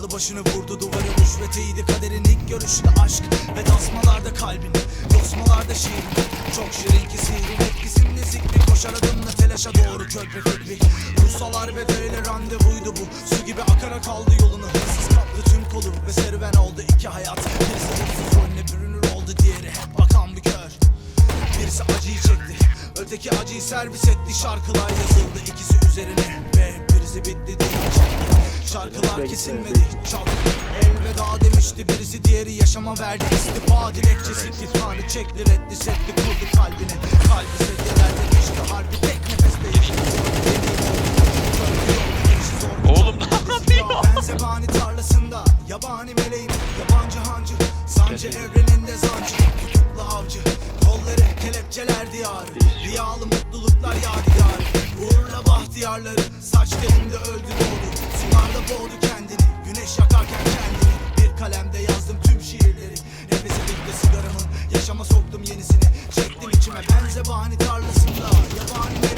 Aldı başını vurdu duvarı rüşvetiydi kaderin ilk görüşte aşk Ve dasmalarda kalbini Yosmalarda şiirini Çok şirin ki sihrin etkisinde zikri Koşar adımla telaşa doğru körpe fikri Ruhsalar ve böyle randevuydu bu Su gibi akarak aldı yolunu. Hırsız kaptı tüm kolu Ve serüven oldu iki hayat. Birisi hırsız rolüne bürünür oldu Diğeri hep bakan bir kör. Birisi acıyı çekti Öteki acıyı servis etti Şarkılar yazıldı ikisi üzerine. Ve birisi bitti çekti Şarkılar kesilmedi Çal. Elveda demişti birisi diğeri yaşama verdi. İstifa dilekçesi Tanrı çekti reddi setti kurdu kalbine. Kalbi sedyeler demişti harbi tek nefeste Oğlum ne yapıyor? Ben zebani tarlasında Yabani meleğim Yabancı hancı. Sancı evreninde zancı Tutuklu avcı. Kolları kelepçeler diyarı Riyalı mutluluklar yadigarı. Uğurla bahtiyarları Saç telimde öldü doğdu Doğru kendini. Güneş yakarken kendini. Bir kalemde yazdım tüm şiirleri. Nefesi bitti sigaramın. Yaşama soktum yenisini. Çektim içime benze bahane tarlasında. Yabani